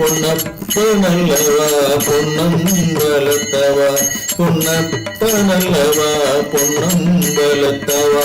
பொன்னப்பனல்லவா பொன்னம் பலத்தவா பொன்னப்பனல்லவா பொன்னம் பலத்தவா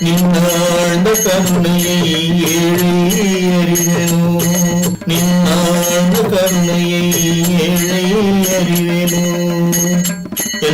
நின்னாழ்ந்த கருணையை ஏழை அறிவேனோ? நின்னாழ்ந்த கருணையை ஏழை அறிவேனோ?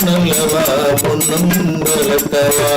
நல்லவா பொன்னும் அல்லவா பலத்தவா